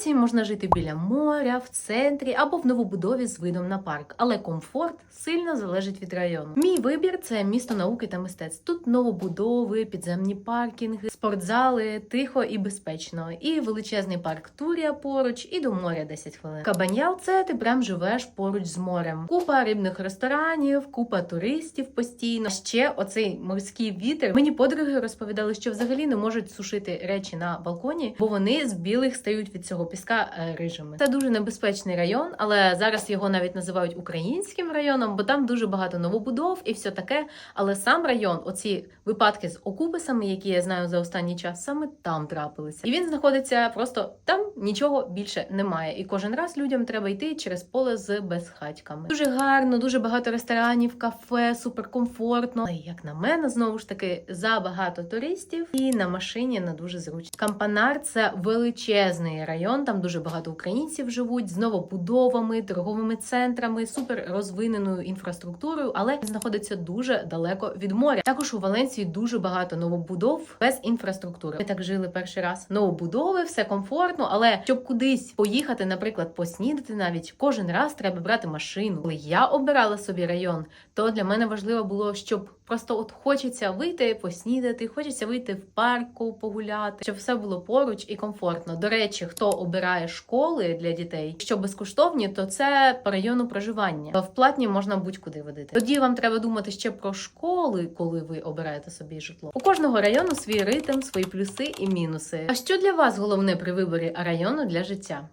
Валенції можна жити біля моря, в центрі або в новобудові з видом на парк, але комфорт сильно залежить від району. Мій вибір це місто науки та мистецтв. Тут новобудови, підземні паркінги, спортзали, тихо і безпечно, і величезний парк Турія поруч, і до моря 10 хвилин. Кабан'ял це ти прям живеш поруч з морем. Купа рибних ресторанів, купа туристів постійно. А ще оцей морський вітер. Мені подруги розповідали, що взагалі не можуть сушити речі на балконі, бо вони з білих стають від цього піска е, рижими. Це дуже небезпечний район, але зараз його навіть називають українським районом, бо там дуже багато новобудов і все таке. Але сам район, оці випадки з окуписами, які я знаю за останній час, саме там трапилися. І він знаходиться просто там нічого більше немає. І кожен раз людям треба йти через поле з безхатьками. Дуже гарно, дуже багато ресторанів, кафе, суперкомфортно. Але як на мене, знову ж таки, забагато туристів і на машині не дуже зручно. Кампанар це величезний район. Там дуже багато українців живуть з новобудовами, торговими центрами, супер розвиненою інфраструктурою, але знаходиться дуже далеко від моря. Також у Валенції дуже багато новобудов без інфраструктури. Ми так жили перший раз. Новобудови, все комфортно, але щоб кудись поїхати, наприклад, поснідати, навіть кожен раз треба брати машину. Коли я обирала собі район, то для мене важливо було, щоб просто от хочеться вийти, поснідати, хочеться вийти в парку, погуляти, щоб все було поруч і комфортно. До речі, хто обирає школи для дітей, що безкоштовні, то це по району проживання. В платні можна будь-куди водити. Тоді вам треба думати ще про школи, коли ви обираєте собі житло. У кожного району свій ритм, свої плюси і мінуси. А що для вас головне при виборі району для життя?